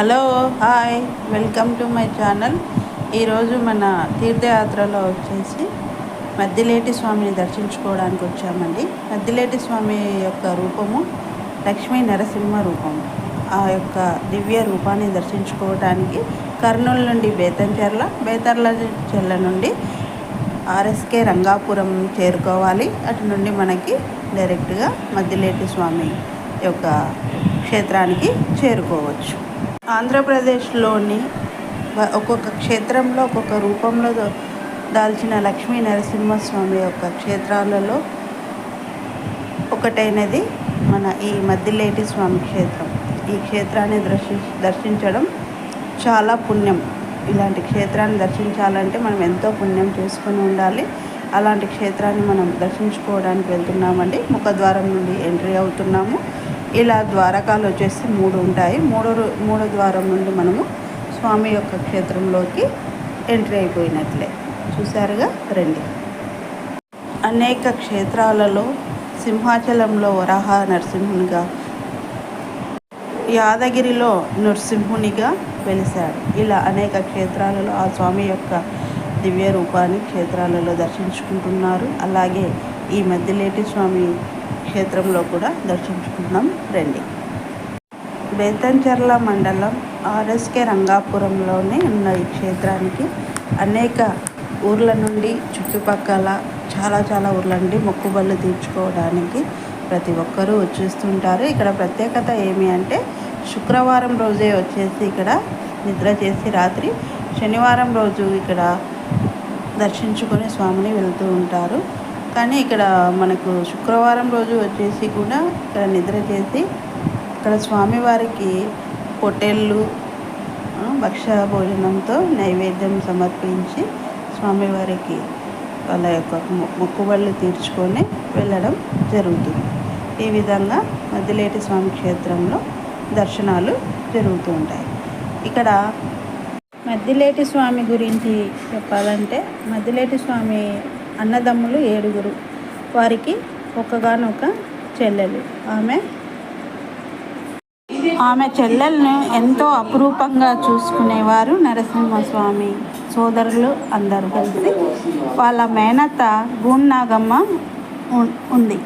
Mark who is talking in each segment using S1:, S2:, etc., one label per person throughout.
S1: Hello hi welcome to my channel. ఈరోజు మన తీర్థయాత్రలో వచ్చేసి మద్దిలేటి స్వామిని దర్శించుకోవడానికి వచ్చామండి. మద్దిలేటి స్వామి యొక్క రూపము లక్ష్మీ నరసింహ రూపం. ఆ యొక్క దివ్య రూపాన్ని దర్శించుకోవడానికి కర్నూలు నుండి బేతంచెర్ల బేతర్ల నుండి ఆర్ఎస్కే రంగాపురం చేరుకోవాలి. అటు నుండి మనకి డైరెక్ట్గా మద్దిలేటి స్వామి యొక్క క్షేత్రానికి చేరుకోవచ్చు. ఆంధ్రప్రదేశ్లోని ఒక్కొక్క క్షేత్రంలో ఒక్కొక్క రూపంలో దాల్చిన లక్ష్మీ నరసింహస్వామి యొక్క క్షేత్రాలలో ఒకటైనది మన ఈ మద్దిలేటి స్వామి క్షేత్రం. ఈ క్షేత్రాన్ని దర్శి దర్శించడం చాలా పుణ్యం. ఇలాంటి క్షేత్రాన్ని దర్శించాలంటే మనం ఎంతో పుణ్యం చేసుకొని ఉండాలి. అలాంటి క్షేత్రాన్ని మనం దర్శించుకోవడానికి వెళ్తున్నామండి. ముఖద్వారం నుండి ఎంట్రీ అవుతున్నాము. ఇలా ద్వారకాలు వచ్చేసి మూడు ఉంటాయి. మూడు మూడు ద్వారం నుండి మనము స్వామి యొక్క క్షేత్రంలోకి ఎంట్రీ అయిపోయినట్లే. చూసారుగా రండి. అనేక క్షేత్రాలలో సింహాచలంలో వరాహ నరసింహునిగా యాదగిరిలో నృసింహునిగా వెలిశాడు. ఇలా అనేక క్షేత్రాలలో ఆ స్వామి యొక్క దివ్య రూపాన్ని క్షేత్రాలలో దర్శించుకుంటున్నారు. అలాగే ఈ మధ్యలేటి స్వామి క్షేత్రంలో కూడా దర్శించుకుందాం రండి. బేతంచెర్ల మండలం ఆర్ఎస్కే రంగాపురంలోనే ఉన్న ఈ క్షేత్రానికి అనేక ఊర్ల నుండి చుట్టుపక్కల చాలా చాలా ఊర్ల నుండి మొక్కుబళ్ళు తీర్చుకోవడానికి ప్రతి ఒక్కరూ వచ్చేస్తుంటారు. ఇక్కడ ప్రత్యేకత ఏమి అంటే శుక్రవారం రోజే వచ్చేసి ఇక్కడ నిద్ర చేసి రాత్రి శనివారం రోజు ఇక్కడ దర్శించుకొని స్వామిని వెళ్తూ ఉంటారు. కానీ ఇక్కడ మనకు శుక్రవారం రోజు వచ్చేసి కూడా ఇక్కడ నిద్ర చేసి ఇక్కడ స్వామివారికి పొట్టేళ్ళు భక్ష భోజనంతో నైవేద్యం సమర్పించి స్వామివారికి వాళ్ళ యొక్క మొక్కుబళ్ళు తీర్చుకొని వెళ్ళడం జరుగుతుంది. ఈ విధంగా మద్దిలేటి స్వామి క్షేత్రంలో దర్శనాలు జరుగుతూ ఉంటాయి. ఇక్కడ మద్దిలేటి స్వామి గురించి చెప్పాలంటే మద్దిలేటి స్వామి అన్నదమ్ములు ఏడుగురు. వారికి ఒక్కగానొక చెల్లెలు. ఆమె ఆమె చెల్లెలను ఎంతో అపురూపంగా చూసుకునేవారు నరసింహస్వామి సోదరులు అందరూ కలిసి. వాళ్ళ మేనత్త గూన్నాగమ్మ ఉంది.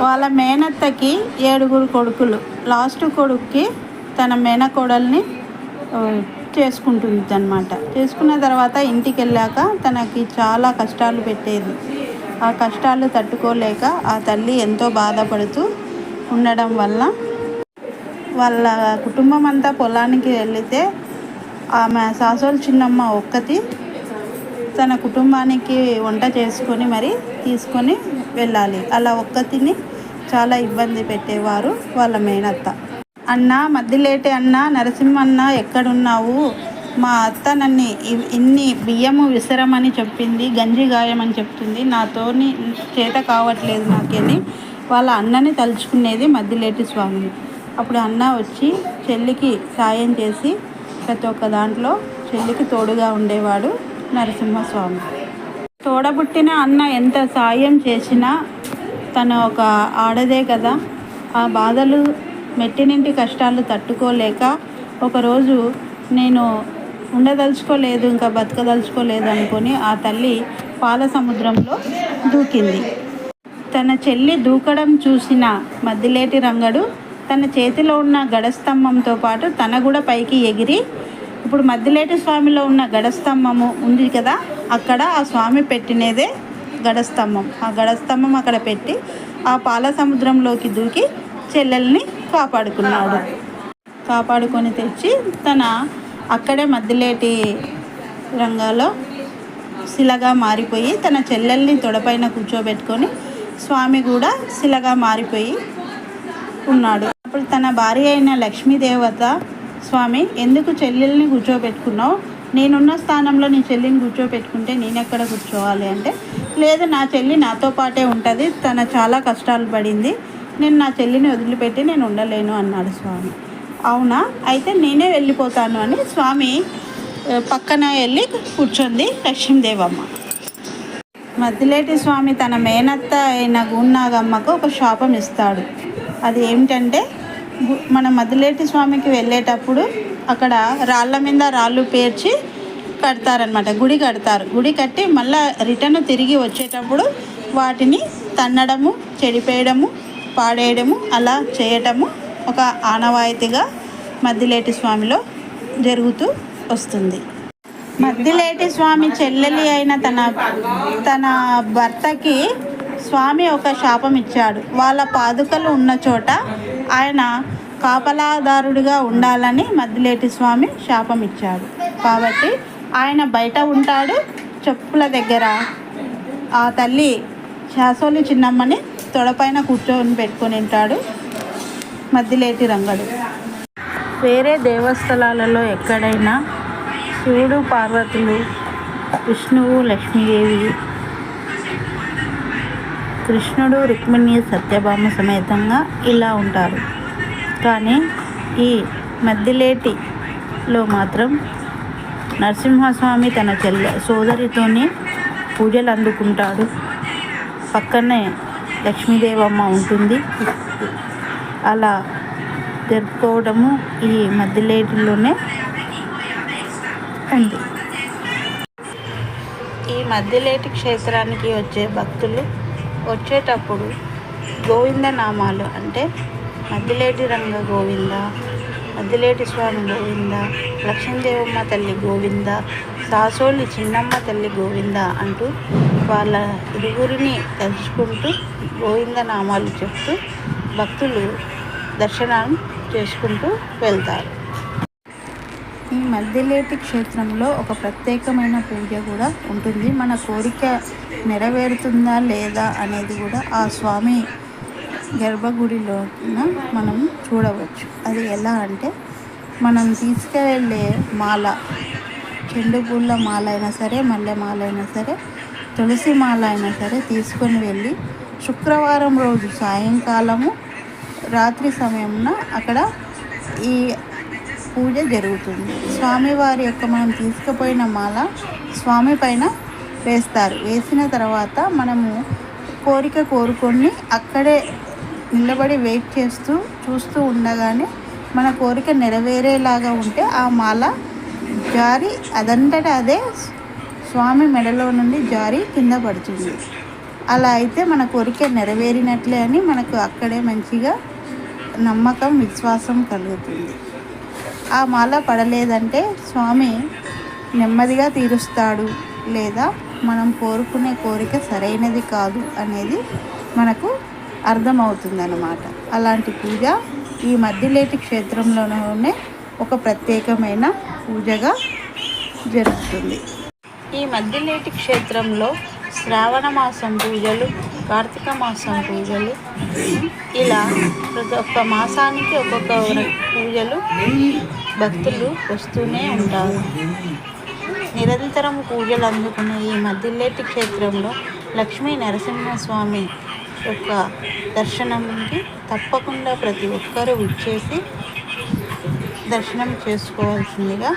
S1: వాళ్ళ మేనత్తకి ఏడుగురు కొడుకులు. లాస్ట్ కొడుక్కి తన మేనకోడల్ని చేసుకుంటుంది అనమాట చేసుకున్న తర్వాత ఇంటికి వెళ్ళాక తనకి చాలా కష్టాలు పెట్టేది. ఆ కష్టాలు తట్టుకోలేక ఆ తల్లి ఎంతో బాధపడుతూ ఉండడం వల్ల వాళ్ళ కుటుంబం అంతా పొలానికి వెళితే ఆమె సాసోలు చిన్నమ్మ ఒక్కతి తన కుటుంబానికి వంట చేసుకొని మరి తీసుకొని వెళ్ళాలి. అలా ఒక్కతిని చాలా ఇబ్బంది పెట్టేవారు వాళ్ళ మేనత్త. అన్న మద్దిలేటి అన్న నరసింహన్న ఎక్కడున్నావు? మా అత్త నన్ను ఇన్ని బియ్యము విసరమని చెప్పింది గంజి గాయమని చెప్తుంది. నాతోని చేత కావట్లేదు నాకేని వాళ్ళ అన్నని తలుచుకునేది మద్దిలేటి స్వామి. అప్పుడు అన్న వచ్చి చెల్లికి సాయం చేసి ప్రతి ఒక్క దాంట్లో చెల్లికి తోడుగా ఉండేవాడు నరసింహస్వామి. తోడబుట్టిన అన్న ఎంత సాయం చేసినా తను ఒక ఆడదే కదా. ఆ బాధలు మెట్టినింటి కష్టాలు తట్టుకోలేక ఒకరోజు నేను ఉండదలుచుకోలేదు ఇంకా బతకదలుచుకోలేదు అనుకుని ఆ తల్లి పాల సముద్రంలో దూకింది. తన చెల్లి దూకడం చూసిన మద్దిలేటి రంగడు తన చేతిలో ఉన్న గడస్తంభంతో పాటు తన కూడా పైకి ఎగిరి ఇప్పుడు మద్దిలేటి స్వామిలో ఉన్న గడస్తంభము ఉంది కదా అక్కడ ఆ స్వామి పెట్టినదే గడస్తంభం. ఆ గడస్తంభం అక్కడ పెట్టి ఆ పాల సముద్రంలోకి దూకి చెల్లెల్ని కాపాడుకున్నాడు. కాపాడుకొని తెచ్చి తన అక్కడే మధ్యలేటి రంగాలో శిలగా మారిపోయి తన చెల్లెల్ని తొడపైన కూర్చోబెట్టుకొని స్వామి కూడా శిలగా మారిపోయి ఉన్నాడు. అప్పుడు తన భార్య అయిన లక్ష్మీదేవత స్వామి ఎందుకు చెల్లెల్ని కూర్చోబెట్టుకున్నావు? నేనున్న స్థానంలో నీ చెల్లిని కూర్చోబెట్టుకుంటే నేను ఎక్కడ కూర్చోవాలి? అంటే లేదు నా చెల్లి నాతో పాటే ఉంటుంది. తన చాలా కష్టాలు పడింది. నేను నా చెల్లిని వదిలిపెట్టి నేను ఉండలేను అన్నాడు స్వామి. అవునా? అయితే నేనే వెళ్ళిపోతాను అని స్వామి పక్కన వెళ్ళి కూర్చుంది లక్ష్మీదేవమ్మ మద్దిలేటి స్వామి తన మేనత్త అయిన గున్నాగమ్మకు ఒక శాపం ఇస్తాడు. అది ఏమిటంటే మన మద్దిలేటి స్వామికి వెళ్ళేటప్పుడు అక్కడ రాళ్ళ మీద రాళ్ళు పేర్చి కడతారనమాట గుడి కడతారు. గుడి కట్టి మళ్ళీ రిటర్న్ తిరిగి వచ్చేటప్పుడు వాటిని తన్నడము చెడిపేయడము పాడేయడము అలా చేయటము ఒక ఆనవాయితీగా మద్దిలేటి స్వామిలో జరుగుతూ వస్తుంది. మద్దిలేటి స్వామి చెల్లెలి అయిన తన తన భర్తకి స్వామి ఒక శాపం ఇచ్చాడు. వాళ్ళ పాదుకలు ఉన్న చోట ఆయన కాపలాదారుడిగా ఉండాలని మద్దిలేటి స్వామి శాపం ఇచ్చాడు. కాబట్టి ఆయన బయట ఉంటాడు చెప్పుల దగ్గర. ఆ తల్లి శాసోలి చిన్నమ్మని తొడపైన కూర్చొని పెట్టుకొని ఉంటాడు. మద్దిలేటి రంగడు. వేరే దేవస్థలాలలో ఎక్కడైనా శివుడు పార్వతులు విష్ణువు లక్ష్మీదేవి కృష్ణుడు రుక్మిణి సత్యభామ సమేతంగా ఇలా ఉంటారు. కానీ ఈ మద్దిలేటిలో మాత్రం నరసింహస్వామి తన చెల్లె సోదరితోని పూజలు అందుకుంటాడు పక్కనే లక్ష్మీదేవమ్మ ఉంటుంది. అలా జరుపుకోవడము ఈ మధ్యలేటిలోనే ఉంది. ఈ మధ్యలేటి క్షేత్రానికి వచ్చే భక్తులు వచ్చేటప్పుడు గోవింద నామాలు అంటే మధ్యలేటి రంగ గోవింద మధ్యలేటి స్వామి గోవింద లక్ష్మీదేవమ్మ తల్లి గోవింద దాసోళ్ళు చిన్నమ్మ తల్లి గోవింద అంటూ వాళ్ళ ఇరువురిని తలుచుకుంటూ గోవింద నామాలు చెప్తూ భక్తులు దర్శనం చేసుకుంటూ వెళ్తారు. ఈ మధ్యలేటి క్షేత్రంలో ఒక ప్రత్యేకమైన పూజ కూడా ఉంటుంది. మన కోరిక నెరవేరుతుందా లేదా అనేది కూడా ఆ స్వామి గర్భగుడిలో మనం చూడవచ్చు. అది ఎలా అంటే మనం తీసుకువెళ్ళే మాల చెండు పూల మాల అయినా సరే మల్లె మాల అయినా సరే తులసి మాల అయినా సరే తీసుకొని వెళ్ళి శుక్రవారం రోజు సాయంకాలము రాత్రి సమయమున అక్కడ ఈ పూజ జరుగుతుంది. స్వామివారి యొక్క మనం తీసుకుపోయిన మాల స్వామి పైన వేస్తారు. వేసిన తర్వాత మనము కోరిక కోరుకొని అక్కడే నిలబడి వెయిట్ చేస్తూ చూస్తూ ఉండగానే మన కోరిక నెరవేరేలాగా ఉంటే ఆ మాల జారి అదంతటా అదే స్వామి మెడలో నుండి జారి కింద పడుతుంది. అలా అయితే మన కోరిక నెరవేరినట్లే అని మనకు అక్కడే మంచిగా నమ్మకం విశ్వాసం కలుగుతుంది. ఆ మాల పడలేదంటే స్వామి నెమ్మదిగా తీరుస్తాడు లేదా మనం కోరుకునే కోరిక సరైనది కాదు అనేది మనకు అర్థమవుతుందన్నమాట. అలాంటి పూజ ఈ మధ్యలేటి క్షేత్రంలోనే ఒక ప్రత్యేకమైన పూజగా జరుగుతుంది. ఈ మద్దిలేటి క్షేత్రంలో శ్రావణ మాసం పూజలు కార్తీక మాసం పూజలు ఇలా ప్రతి ఒక్క మాసానికి ఒక్కొక్క పూజలు భక్తులు వస్తూనే ఉంటారు. నిరంతరం పూజలు అందుకునే ఈ మద్దిలేటి క్షేత్రంలో లక్ష్మీ నరసింహస్వామి యొక్క దర్శనంకి తప్పకుండా ప్రతి ఒక్కరూ విచ్చేసి దర్శనం చేసుకోవాల్సిందిగా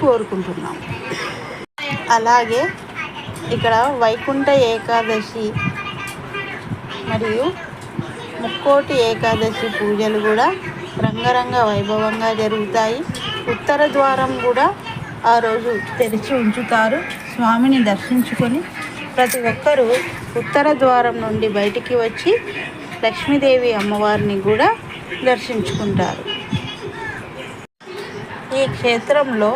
S1: కోరుకుంటున్నాం. అలాగే ఇక్కడ వైకుంఠ ఏకాదశి మరియు ముక్కోటి ఏకాదశి పూజలు కూడా రంగరంగ వైభవంగా జరుగుతాయి. ఉత్తర ద్వారం కూడా ఆ రోజు తెరిచి ఉంచుతారు. స్వామిని దర్శించుకొని ప్రతి ఒక్కరూ ఉత్తర ద్వారం నుండి బయటికి వచ్చి లక్ష్మీదేవి అమ్మవారిని కూడా దర్శించుకుంటారు. ఈ క్షేత్రంలో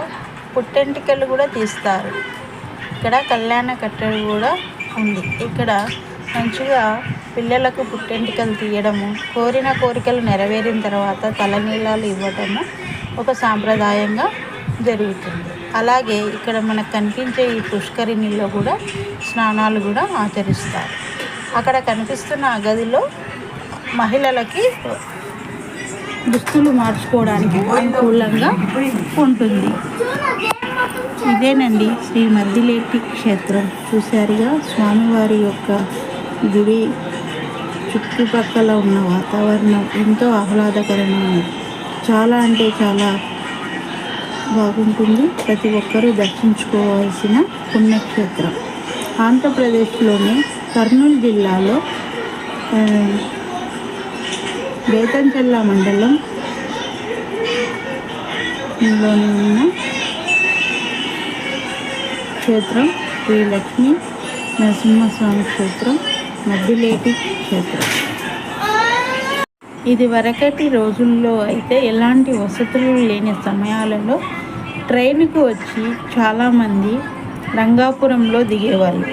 S1: పుట్టెంటికలు కూడా తీస్తారు. ఇక్కడ కళ్యాణ కట్టడి కూడా ఉంది. ఇక్కడ మంచిగా పిల్లలకు పుట్టెంటికలు తీయడము కోరిన కోరికలు నెరవేరిన తర్వాత తలనీలాలు ఇవ్వటము ఒక సాంప్రదాయంగా జరుగుతుంది. అలాగే ఇక్కడ మనకు కనిపించే ఈ పుష్కరిణిలో కూడా స్నానాలు కూడా ఆచరిస్తారు. అక్కడ కనిపిస్తున్న గదిలో మహిళలకి దుస్తులు మార్చుకోవడానికి అనుకూలంగా ఉంటుంది. ఇదేనండి శ్రీ మద్దిలేటి క్షేత్రం. చూశారుగా స్వామివారి యొక్క గుడి చుట్టుపక్కల ఉన్న వాతావరణం ఎంతో ఆహ్లాదకరమైనది. చాలా అంటే చాలా బాగుంటుంది. ప్రతి ఒక్కరూ దర్శించుకోవాల్సిన పుణ్యక్షేత్రం. ఆంధ్రప్రదేశ్లోని కర్నూలు జిల్లాలో బేతంచెల్ల మండలం. క్షేత్రంలోని ఉన్న క్షేత్రం శ్రీ లక్ష్మీ నరసింహస్వామి క్షేత్రం మద్దిలేటి క్షేత్రం. ఇది వరకటి రోజుల్లో అయితే ఎలాంటి వసతులు లేని సమయాలలో ట్రైన్కు వచ్చి చాలామంది రంగాపురంలో దిగేవాళ్ళు.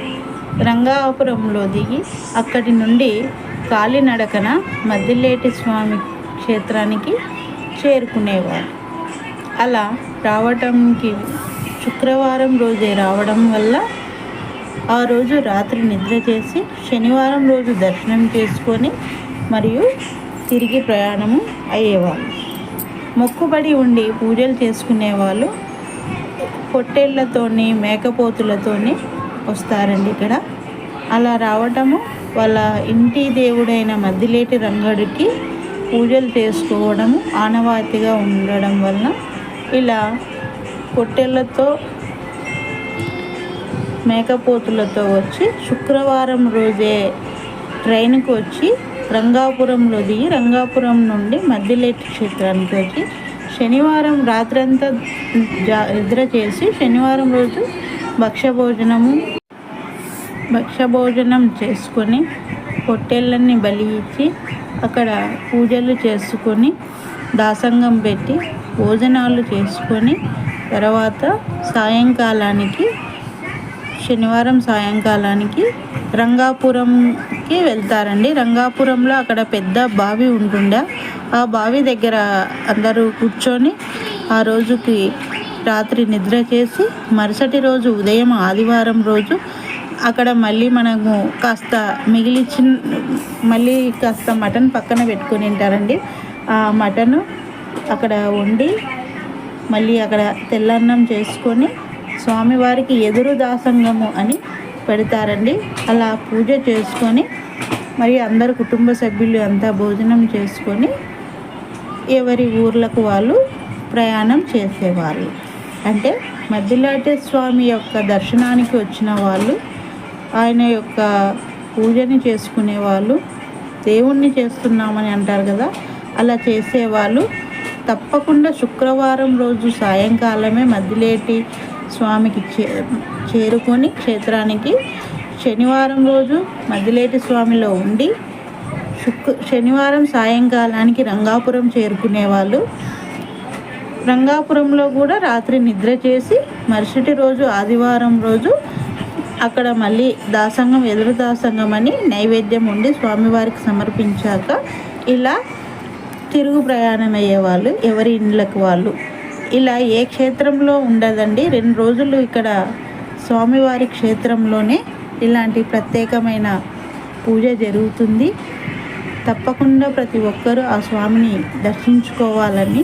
S1: రంగాపురంలో దిగి అక్కడి నుండి కాలినడకన మద్దిలేటి స్వామి క్షేత్రానికి చేరుకునేవారు అలా రావటంకి శుక్రవారం రోజే రావడం వల్ల ఆ రోజు రాత్రి నిద్ర చేసి శనివారం రోజు దర్శనం చేసుకొని మరియు తిరిగి ప్రయాణము అయ్యేవాళ్ళు. మొక్కుబడి ఉండి పూజలు చేసుకునేవాళ్ళు. పొట్టేళ్ళతోని మేకపోతులతోని వస్తారండి ఇక్కడ. అలా రావటము వాళ్ళ ఇంటి దేవుడైన మద్దిలేటి రంగడికి పూజలు చేసుకోవడము ఆనవాతిగా ఉండడం వలన ఇలా పొట్టేళ్ళతో మేకపోతులతో వచ్చి శుక్రవారం రోజే ట్రైన్కి వచ్చి రంగాపురంలో దిగి రంగాపురం నుండి మద్దిలేటి క్షేత్రానికి వచ్చి శనివారం రాత్రంతా జా నిద్ర చేసి శనివారం రోజు భక్ష్యభోజనము భక్ష్యభోజనం చేసుకొని పొట్టేళ్ళని బలి ఇచ్చి అక్కడ పూజలు చేసుకొని దాసంగం పెట్టి భోజనాలు చేసుకొని తర్వాత సాయంకాలానికి శనివారం సాయంకాలానికి రంగాపురంకి వెళ్తారండి. రంగాపురంలో అక్కడ పెద్ద బావి ఉంటుండే. ఆ బావి దగ్గర అందరూ కూర్చొని ఆ రోజుకి రాత్రి నిద్ర చేసి మరుసటి రోజు ఉదయం ఆదివారం రోజు అక్కడ మళ్ళీ మనము కాస్త మిగిలిచ్చిన మళ్ళీ కాస్త మటన్ పక్కన పెట్టుకుని తింటారండి. ఆ మటను అక్కడ వండి మళ్ళీ అక్కడ తెల్లన్నం చేసుకొని స్వామివారికి ఎదురు దాసంగము అని పెడతారండి. అలా పూజ చేసుకొని మరి అందరు కుటుంబ సభ్యులు అంతా భోజనం చేసుకొని ఎవరి ఊర్లకు వాళ్ళు ప్రయాణం చేసేవాళ్ళు. అంటే మద్దిలాటి స్వామి యొక్క దర్శనానికి వచ్చిన వాళ్ళు ఆయన యొక్క పూజని చేసుకునే వాళ్ళు దేవుణ్ణి చేస్తున్నామని అంటారు కదా అలా చేసేవాళ్ళు. తప్పకుండా శుక్రవారం రోజు సాయంకాలమే మద్దిలేటి స్వామికి చే చేరుకొని క్షేత్రానికి శనివారం రోజు మద్దిలేటి స్వామిలో ఉండి శుక్ర శనివారం సాయంకాలానికి రంగాపురం చేరుకునేవాళ్ళు. రంగాపురంలో కూడా రాత్రి నిద్ర చేసి మరుసటి రోజు ఆదివారం రోజు అక్కడ మళ్ళీ దాసంగం ఎదురు దాసంగం అని నైవేద్యం ఉండి స్వామివారికి సమర్పించాక ఇలా తిరుగు ప్రయాణం అయ్యేవాళ్ళు ఎవరి ఇండ్లకు వాళ్ళు. ఇలా ఏ క్షేత్రంలో ఉండదండి రెండు రోజులు ఇక్కడ స్వామివారి క్షేత్రంలోనే ఇలాంటి ప్రత్యేకమైన పూజ జరుగుతుంది. తప్పకుండా ప్రతి ఒక్కరూ ఆ స్వామిని దర్శించుకోవాలని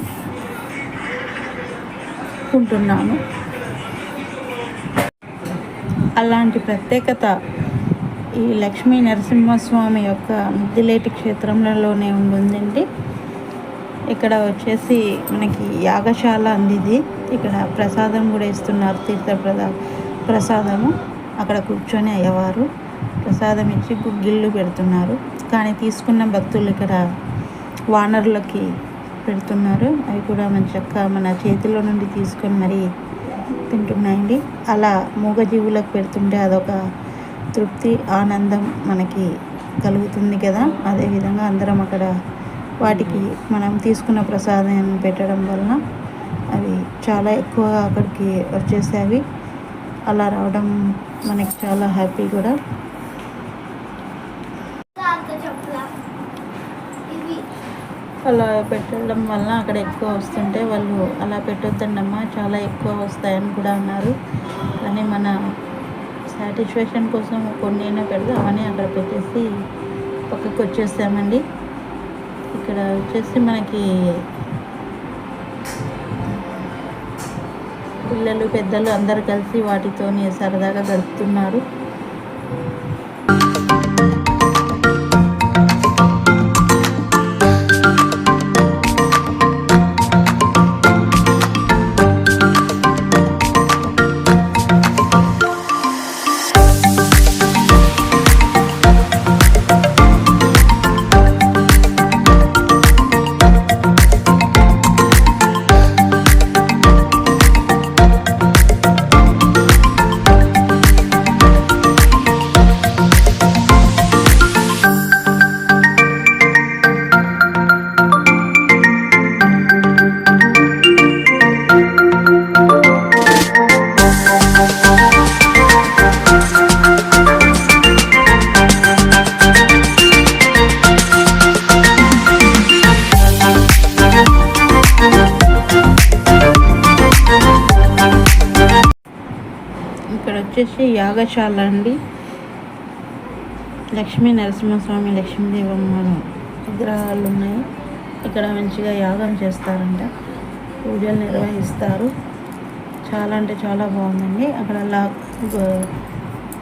S1: అనుకుంటున్నాను అలాంటి ప్రత్యేకత ఈ లక్ష్మీ నరసింహస్వామి యొక్క ముద్దిలేటి క్షేత్రంలోనే ఉంటుందండి. ఇక్కడ వచ్చేసి మనకి యాగశాల అందిది. ఇక్కడ ప్రసాదం కూడా ఇస్తున్నారు తీర్థ ప్రదా ప్రసాదము. అక్కడ కూర్చొని అయ్యవారు ప్రసాదం ఇచ్చి గుగ్గిళ్ళు పెడుతున్నారు. కానీ తీసుకున్న భక్తులు ఇక్కడ వానరులకి పెడుతున్నారు. అవి కూడా మన చక్క మన చేతిలో నుండి తీసుకొని మరీ తింటున్నాయండి. అలా మూగజీవులకు పెడుతుంటే అదొక తృప్తి ఆనందం మనకి కలుగుతుంది కదా. అదేవిధంగా అందరం అక్కడ వాటికి మనం తీసుకున్న ప్రసాదం పెట్టడం వలన అవి చాలా ఎక్కువగా అక్కడికి వచ్చేసేవి. అలా రావడం మనకి చాలా హ్యాపీ కూడా. అలా పెట్టడం వల్ల అక్కడ ఎక్కువ వస్తుంటే వాళ్ళు అలా పెట్టొద్దండమ్మా చాలా ఎక్కువ వస్తాయని కూడా అన్నారు. కానీ మన సాటిస్ఫాక్షన్ కోసం కొన్ని అయినా పెడదామని అక్కడ పెట్టేసి పక్కకు వచ్చేసామండి ఇక్కడ వచ్చేసి మనకి పిల్లలు పెద్దలు అందరు కలిసి వాటితోని సరదాగా గడుపుతున్నారు. యోగశాల అండి. లక్ష్మీ నరసింహస్వామి లక్ష్మీదేవమ్మ విగ్రహాలు ఉన్నాయి. ఇక్కడ మంచిగా యాగం చేస్తారంట. పూజలు నిర్వహిస్తారు. చాలా అంటే చాలా బాగుందండి. అక్కడ లాక్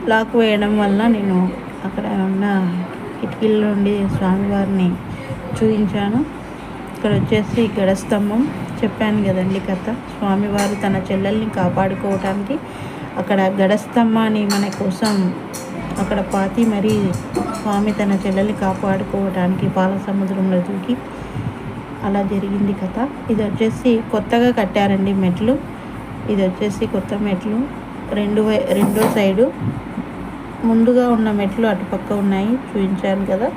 S1: లాక్ వేయడం వల్ల నేను అక్కడ ఉన్న కిటికీల నుండి స్వామివారిని చూపించాను. ఇక్కడ వచ్చేసి గడస్తంభం. చెప్పాను కదండి కథ. స్వామివారు తన చెల్లెల్ని కాపాడుకోవటానికి అక్కడ గడస్తంభాన్ని మన కోసం అక్కడ పాతి మరి స్వామి తన చెల్లెల్ని కాపాడుకోవడానికి పాల సముద్రంలో దూకి అలా జరిగింది కథ. ఇది వచ్చేసి కొత్తగా కట్టారండి మెట్లు. ఇది వచ్చేసి కొత్త మెట్లు. రెండు వై రెండో సైడు ముందుగా ఉన్న మెట్లు అటుపక్క ఉన్నాయి చూపించాను కదా.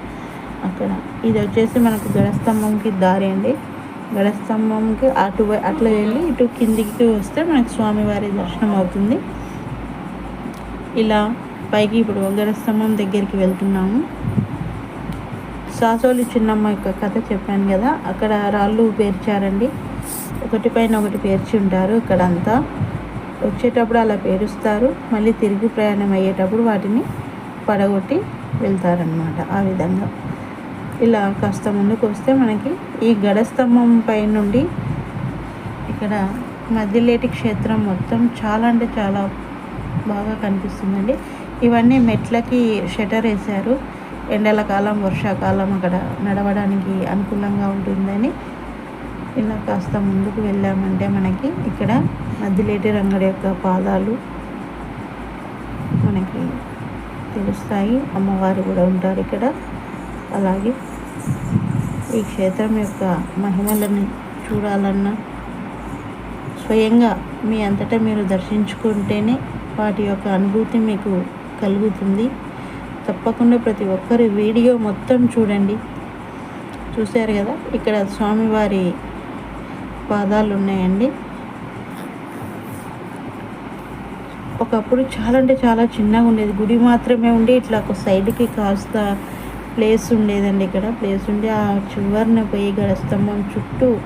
S1: అక్కడ ఇది వచ్చేసి మనకు గడస్తంభంకి దారి అండి. గడస్తంభంకి అటు అట్లా వెళ్ళి ఇటు కిందికి వస్తే మనకు స్వామివారి దర్శనం అవుతుంది. ఇలా పైకి ఇప్పుడు గడస్తంభం దగ్గరికి వెళ్తున్నాము. సాసోలి చిన్నమ్మ యొక్క కథ చెప్పాను కదా అక్కడ రాళ్ళు పేర్చారండి. ఒకటి పైన ఒకటి పేర్చి ఉంటారు ఇక్కడ అంతా వచ్చేటప్పుడు అలా పేరుస్తారు. మళ్ళీ తిరిగి ప్రయాణం అయ్యేటప్పుడు వాటిని పడగొట్టి వెళ్తారనమాట ఆ విధంగా. ఇలా కాస్త ముందుకు వస్తే మనకి ఈ గడస్తంభం పై నుండి ఇక్కడ మధ్యలేటి క్షేత్రం మొత్తం చాలా అంటే చాలా బాగా కనిపిస్తుందండి. ఇవన్నీ మెట్లకి షటర్ వేశారు. ఎండల కాలం వర్షాకాలం అక్కడ నడవడానికి అనుకూలంగా ఉంటుందని ఇలా కాస్త ముందుకు వెళ్ళామంటే మనకి ఇక్కడ మద్దిలేటి రంగడి యొక్క పాదాలు మనకి తెలుస్తాయి. అమ్మవారు కూడా ఉంటారు ఇక్కడ. అలాగే ఈ క్షేత్రం యొక్క మహిమలను చూడాలన్నా స్వయంగా మీ అంతటా మీరు దర్శించుకుంటేనే వాటి యొక్క అనుభూతి మీకు కలుగుతుంది. తప్పకుండా ప్రతి ఒక్కరి వీడియో మొత్తం చూడండి. చూశారు కదా? ఇక్కడ స్వామివారి పాదాలు ఉన్నాయండి. ఒకప్పుడు చాలా అంటే చాలా చిన్నగా ఉండేది. గుడి మాత్రమే ఉండి ఇట్లా ఒక సైడ్కి కాస్త ప్లేస్ ఉండేదండి ఇక్కడ. ప్లేస్ ఉండి ఆ చివరిన పోయి గడస్తంభం చుట్టూ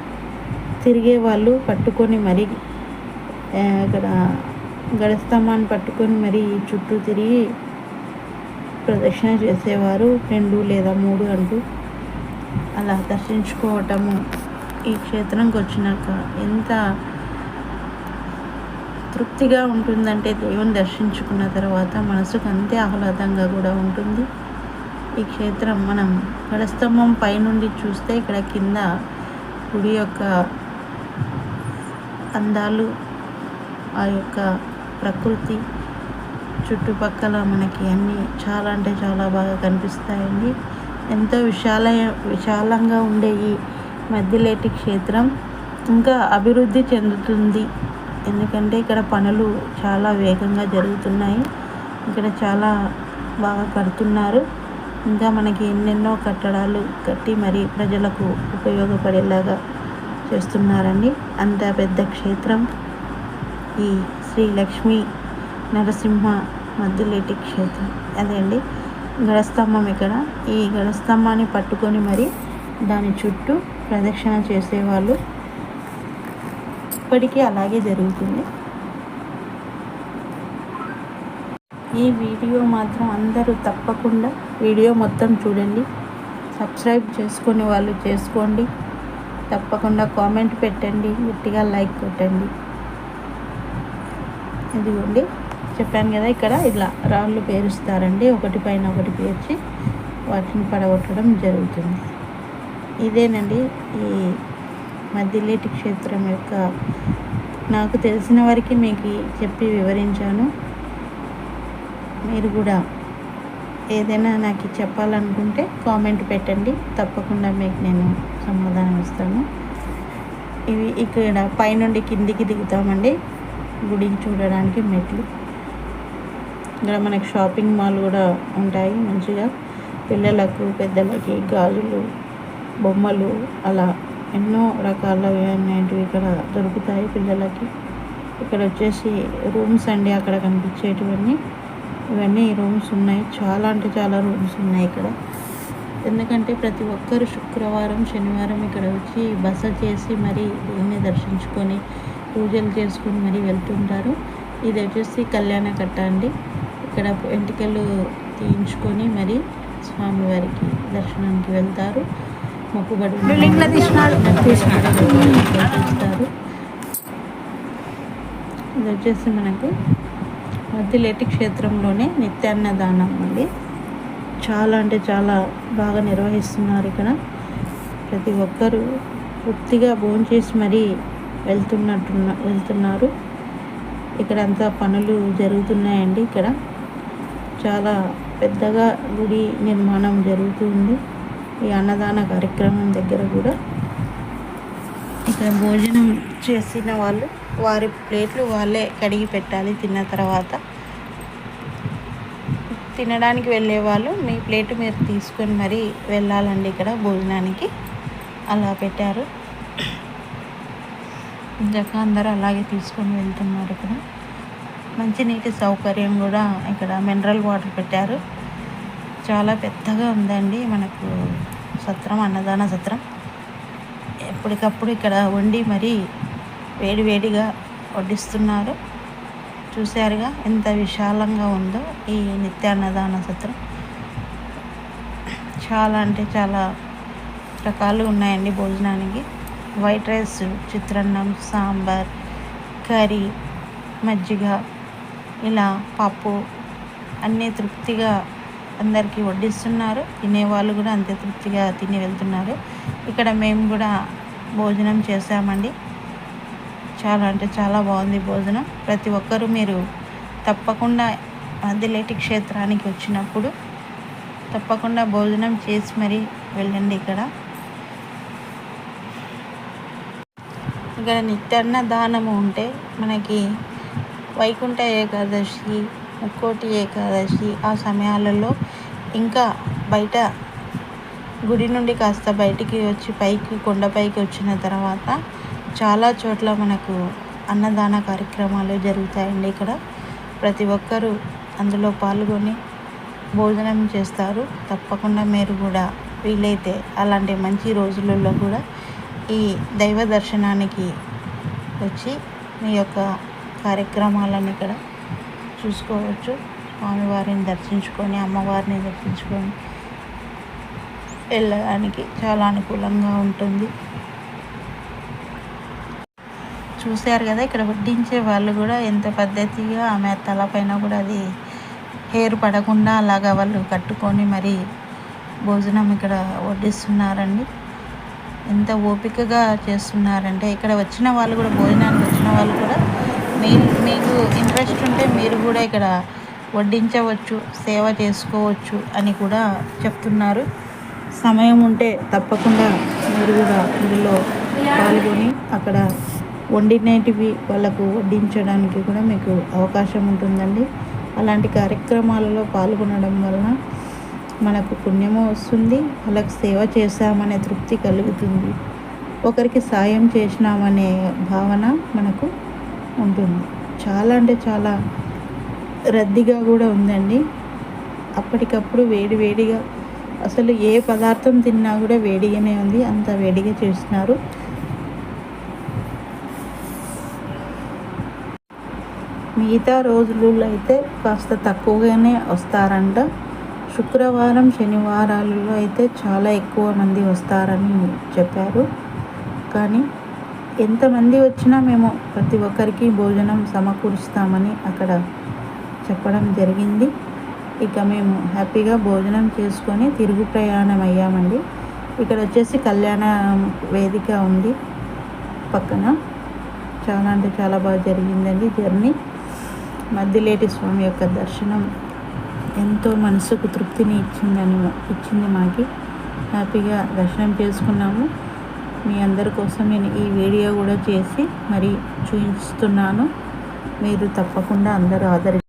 S1: తిరిగే వాళ్ళు పట్టుకొని మరి ఇక్కడ గడస్తంభాన్ని పట్టుకొని మరీ చుట్టూ తిరిగి ప్రదక్షిణ చేసేవారు రెండు లేదా మూడు అంటూ. అలా దర్శించుకోవటము ఈ క్షేత్రంకి వచ్చినాక ఎంత తృప్తిగా ఉంటుందంటే దేవుని దర్శించుకున్న తర్వాత మనసుకు అంతే ఆహ్లాదంగా కూడా ఉంటుంది. ఈ క్షేత్రం మనం గడస్తంభం పైనుండి చూస్తే ఇక్కడ కింద గుడి యొక్క అందాలు ఆ యొక్క ప్రకృతి చుట్టుపక్కల మనకి అన్నీ చాలా అంటే చాలా బాగా కనిపిస్తాయండి. ఎంతో విశాల విశాలంగా ఉండే ఈ మధ్యలేటి క్షేత్రం ఇంకా అభివృద్ధి చెందుతుంది. ఎందుకంటే ఇక్కడ పనులు చాలా వేగంగా జరుగుతున్నాయి. ఇక్కడ చాలా బాగా కడుతున్నారు. ఇంకా మనకి ఎన్నెన్నో కట్టడాలు కట్టి మరి ప్రజలకు ఉపయోగపడేలాగా చేస్తున్నారండి. అంత పెద్ద క్షేత్రం ఈ శ్రీ లక్ష్మీ నరసింహ మద్దులేటి క్షేత్రం. అదే అండి గడస్తంభం ఇక్కడ. ఈ గడస్తంభాన్ని పట్టుకొని మరి దాని చుట్టూ ప్రదక్షిణ చేసేవాళ్ళు ఇప్పటికీ అలాగే జరుగుతుంది. ఈ వీడియో మాత్రం అందరూ తప్పకుండా వీడియో మొత్తం చూడండి. సబ్స్క్రైబ్ చేసుకునే వాళ్ళు చేసుకోండి. తప్పకుండా కామెంట్ పెట్టండి. గట్టిగా లైక్ కొట్టండి. ఇదిగోండి. చెప్పాను కదా ఇక్కడ ఇలా రాళ్ళు పేరుస్తారండి. ఒకటి పైన ఒకటి పేర్చి వాటిని పడగొట్టడం జరుగుతుంది. ఇదేనండి ఈ మధ్యలేటి క్షేత్రం యొక్క నాకు తెలిసిన వారికి మీకు చెప్పి వివరించాను. మీరు కూడా ఏదైనా నాకు చెప్పాలనుకుంటే కామెంట్ పెట్టండి. తప్పకుండా మీకు నేను సమాధానం ఇస్తాను. ఇవి ఇక్కడ పైనుండి కిందికి దిగుతామండి. గుడికి చూడడానికి మెట్లు. ఇక్కడ మనకి షాపింగ్ మాల్ కూడా ఉంటాయి మంచిగా. పిల్లలకు పెద్దలకి గాజులు బొమ్మలు అలా ఎన్నో రకాలవి అనేటివి ఇక్కడ దొరుకుతాయి పిల్లలకి. ఇక్కడ వచ్చేసి రూమ్స్ అండి అక్కడ కనిపించేటివన్నీ. ఇవన్నీ రూమ్స్ ఉన్నాయి. చాలా అంటే చాలా రూమ్స్ ఉన్నాయి ఇక్కడ. ఎందుకంటే ప్రతి ఒక్కరు శుక్రవారం శనివారం ఇక్కడ వచ్చి బస చేసి మరి దేవుని దర్శించుకొని పూజలు చేసుకొని మరి వెళ్తుంటారు. ఇది వచ్చేసి కళ్యాణ కట్ట అండి. ఇక్కడ వెంట్రుకలు తీయించుకొని మరి స్వామివారికి దర్శనానికి వెళ్తారు. మొక్కుబడి. చూస్తారు ఇది వచ్చేసి మనకు మద్దిలేటి క్షేత్రంలోనే నిత్యాన్నదానం అండి. చాలా అంటే చాలా బాగా నిర్వహిస్తున్నారు ఇక్కడ. ప్రతి ఒక్కరూ తృప్తిగా భోంచేసి మరీ వెళ్తున్నట్టున్న వెళ్తున్నారు. ఇక్కడ అంతా పనులు జరుగుతున్నాయండి ఇక్కడ. చాలా పెద్దగా గుడి నిర్మాణం జరుగుతుంది ఈ అన్నదాన కార్యక్రమం దగ్గర కూడా. ఇక్కడ భోజనం చేసిన వాళ్ళు వారి ప్లేట్లు వాళ్ళే కడిగి పెట్టాలి తిన్న తర్వాత. తినడానికి వెళ్ళే వాళ్ళు మీ ప్లేట్ మీరు తీసుకొని మరీ వెళ్ళాలండి ఇక్కడ భోజనానికి. అలా పెట్టారు. ఇందాక అందరూ అలాగే తీసుకొని వెళ్తున్నారు ఇక్కడ. మంచినీటి సౌకర్యం కూడా ఇక్కడ మినరల్ వాటర్ పెట్టారు. చాలా పెద్దగా ఉందండి మనకు సత్రం అన్నదాన సత్రం. ఎప్పటికప్పుడు ఇక్కడ వండి మరీ వేడివేడిగా వడ్డిస్తున్నారు. చూశారుగా ఎంత విశాలంగా ఉందో ఈ నిత్యాన్నదాన సత్రం. చాలా అంటే చాలా రకాలు ఉన్నాయండి భోజనానికి. వైట్ రైస్ చిత్రాన్నం సాంబార్ కర్రీ మజ్జిగ ఇలా పప్పు అన్నీ తృప్తిగా అందరికీ వడ్డిస్తున్నారు. తినేవాళ్ళు కూడా అంతే తృప్తిగా తిని వెళ్తున్నారు. ఇక్కడ మేము కూడా భోజనం చేసామండి చాలా అంటే చాలా బాగుంది భోజనం. ప్రతి ఒక్కరూ మీరు తప్పకుండా మధ్యలేటి క్షేత్రానికి వచ్చినప్పుడు తప్పకుండా భోజనం చేసి మరీ వెళ్ళండి ఇక్కడ. ఇక్కడ నిత్యాన్న దానము ఉంటే మనకి వైకుంఠ ఏకాదశి ముక్కోటి ఏకాదశి ఆ సమయాలలో ఇంకా బయట గుడి నుండి కాస్త బయటికి వచ్చి పైకి కొండపైకి వచ్చిన తర్వాత చాలా చోట్ల మనకు అన్నదాన కార్యక్రమాలు జరుగుతాయండి ఇక్కడ. ప్రతి ఒక్కరూ అందులో పాల్గొని భోజనం చేస్తారు. తప్పకుండా మీరు కూడా వీలైతే అలాంటి మంచి రోజులలో కూడా ఈ దైవ దర్శనానికి వచ్చి మీ యొక్క కార్యక్రమాలను ఇక్కడ చూసుకోవచ్చు. స్వామివారిని దర్శించుకొని అమ్మవారిని దర్శించుకొని వెళ్ళడానికి చాలా అనుకూలంగా ఉంటుంది. చూశారు కదా ఇక్కడ వడ్డించే వాళ్ళు కూడా ఎంత పద్ధతిగా ఆమె తలపైన కూడా అది హెయిర్ పడకుండా అలాగా వాళ్ళు కట్టుకొని మరి భోజనం ఇక్కడ వడ్డిస్తున్నారండి. ఎంత ఓపికగా చేస్తున్నారంటే ఇక్కడ వచ్చిన వాళ్ళు కూడా భోజనానికి వచ్చిన వాళ్ళు కూడా మీ మీకు ఇంట్రెస్ట్ ఉంటే మీరు కూడా ఇక్కడ వడ్డించవచ్చు సేవ చేసుకోవచ్చు అని కూడా చెప్తున్నారు. సమయం ఉంటే తప్పకుండా మీరు కూడా ఇందులో పాల్గొని అక్కడ వండినవి వాళ్ళకు వడ్డించడానికి కూడా మీకు అవకాశం ఉంటుందండి. అలాంటి కార్యక్రమాలలో పాల్గొనడం వలన మనకు పుణ్యము వస్తుంది వాళ్ళకి సేవ చేశామనే తృప్తి కలుగుతుంది. ఒకరికి సాయం చేసినామనే భావన మనకు ఉంటుంది. చాలా అంటే చాలా రద్దీగా కూడా ఉందండి. అప్పటికప్పుడు వేడి వేడిగా అసలు ఏ పదార్థం తిన్నా కూడా వేడిగానే ఉంది అంత వేడిగా చేస్తున్నారు మిగతా రోజులలో అయితే కాస్త తక్కువగానే వస్తారంట. శుక్రవారం శనివారాలలో అయితే చాలా ఎక్కువ మంది వస్తారని చెప్పారు. కానీ ఎంతమంది వచ్చినా మేము ప్రతి ఒక్కరికి భోజనం సమకూరుస్తామని అక్కడ చెప్పడం జరిగింది. ఇక మేము హ్యాపీగా భోజనం చేసుకొని తిరుగు ప్రయాణం అయ్యామండి. ఇక్కడ వచ్చేసి కళ్యాణ వేదిక ఉంది పక్కన. చాలా అంటే చాలా బాగా జరిగిందండి జర్నీ. మద్దిలేటి స్వామి యొక్క దర్శనం ఎంతో మనసుకు తృప్తిని ఇచ్చిందని ఇచ్చింది మాకి. హ్యాపీగా దర్శనం చేసుకున్నాము. మీ అందరి కోసం నేను ఈ వీడియో కూడా చేసి మరి చూపిస్తున్నాను. మీరు తప్పకుండా అందరూ ఆదరి